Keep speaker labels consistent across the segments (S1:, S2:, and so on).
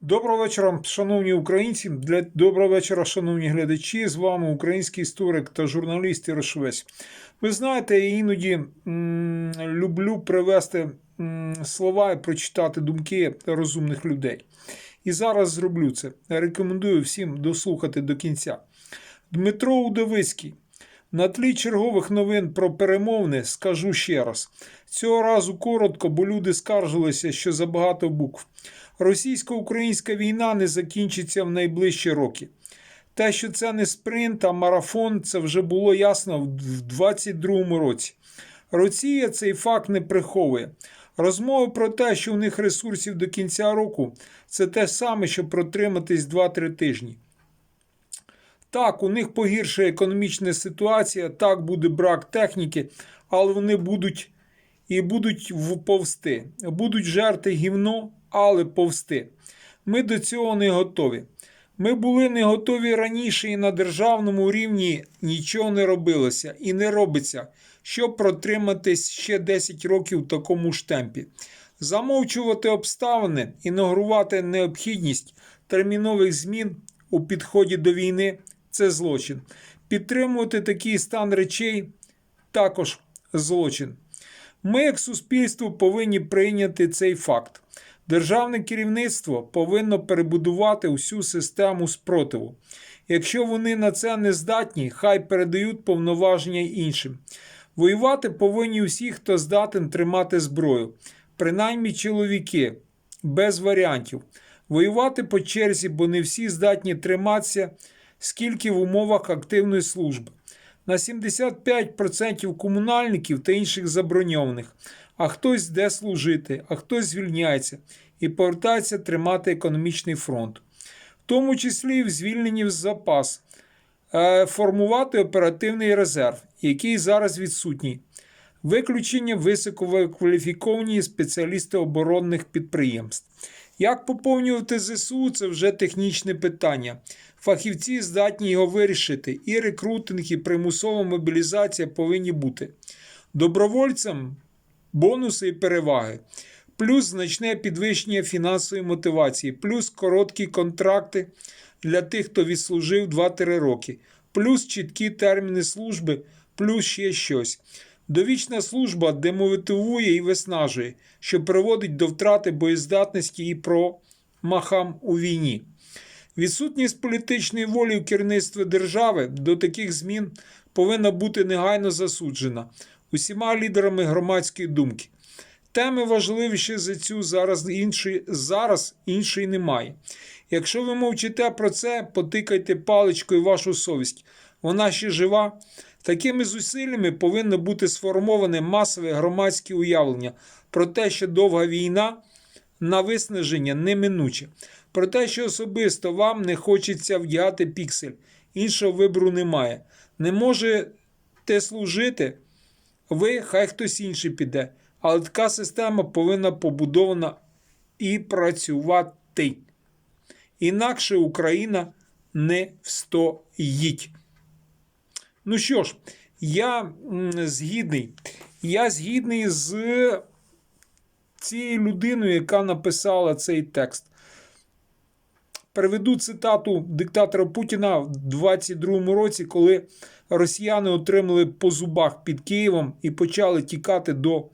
S1: Доброго вечора, шановні українці. Для доброго вечора, шановні глядачі. З вами український історик та журналіст Ірошвець. Ви знаєте, я іноді люблю привести слова і прочитати думки розумних людей. І зараз зроблю це. Рекомендую всім дослухати до кінця. Дмитро Удовицький. На тлі чергових новин про перемовини скажу ще раз. Цього разу коротко, бо люди скаржилися, що забагато букв. Російсько-українська війна не закінчиться в найближчі роки. Те, що це не спринт, а марафон, це вже було ясно в 22-му році. Росія цей факт не приховує. Розмови про те, що у них ресурсів до кінця року, це те саме, що протриматись 2-3 тижні. Так, у них погіршує економічна ситуація, так буде брак техніки, але вони будуть і будуть повсти. Будуть жерти гівно, але повсти. Ми до цього не готові. Ми були не готові раніше і на державному рівні нічого не робилося і не робиться, щоб протриматись ще 10 років в такому ж темпі. Замовчувати обставини, ігнорувати необхідність термінових змін у підході до війни це злочин. Підтримувати такий стан речей також злочин. Ми, як суспільство, повинні прийняти цей факт. Державне керівництво повинно перебудувати усю систему спротиву. Якщо вони на це не здатні, хай передають повноваження іншим. Воювати повинні усі, хто здатен тримати зброю, принаймні чоловіки, без варіантів. Воювати по черзі, бо не всі здатні триматися, скільки в умовах активної служби. На 75% комунальників та інших заброньованих, а хтось йде служити, а хтось звільняється і повертається тримати економічний фронт, в тому числі і в звільненні в запас, е, формувати оперативний резерв, який зараз відсутній. Виключення висококваліфіковані спеціалісти оборонних підприємств. Як поповнювати ЗСУ це вже технічне питання. Фахівці здатні його вирішити, і рекрутинг, і примусова мобілізація повинні бути. Добровольцям бонуси і переваги, плюс значне підвищення фінансової мотивації, плюс короткі контракти для тих, хто відслужив 2-3 роки, плюс чіткі терміни служби, плюс ще щось. Довічна служба демотивує і виснажує, що приводить до втрати боєздатності і промахам у війні. Відсутність політичної волі у керівництві держави до таких змін повинна бути негайно засуджена усіма лідерами громадської думки. Теми важливіші за цю зараз іншої, зараз іншої немає. Якщо ви мовчите про це, потикайте паличкою вашу совість. Вона ще жива. Такими зусиллями повинно бути сформоване масове громадське уявлення про те, що довга війна на виснаження неминуче. Про те, що особисто вам не хочеться вдягати піксель, іншого вибору немає. Не можете служити, ви, хай хтось інший піде. Але така система повинна побудована і працювати. Інакше Україна не встоїть. Ну що ж, я згідний. Я згідний з цією людиною, яка написала цей текст. Переведу цитату диктатора Путіна в 22-му році, коли росіяни отримали по зубах під Києвом і почали тікати до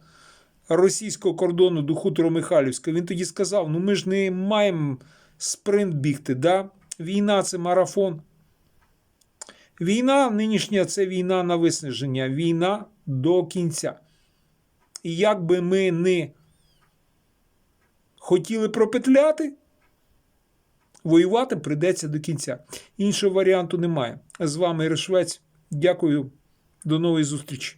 S1: російського кордону до хутора Михайлівська. Він тоді сказав: ну ми ж не маємо спринт бігти. да? Війна це марафон. Війна нинішня це війна на виснаження, війна до кінця. І як би ми не хотіли пропетляти, воювати прийдеться до кінця. Іншого варіанту немає. З вами Іришвець. Дякую. До нової зустрічі.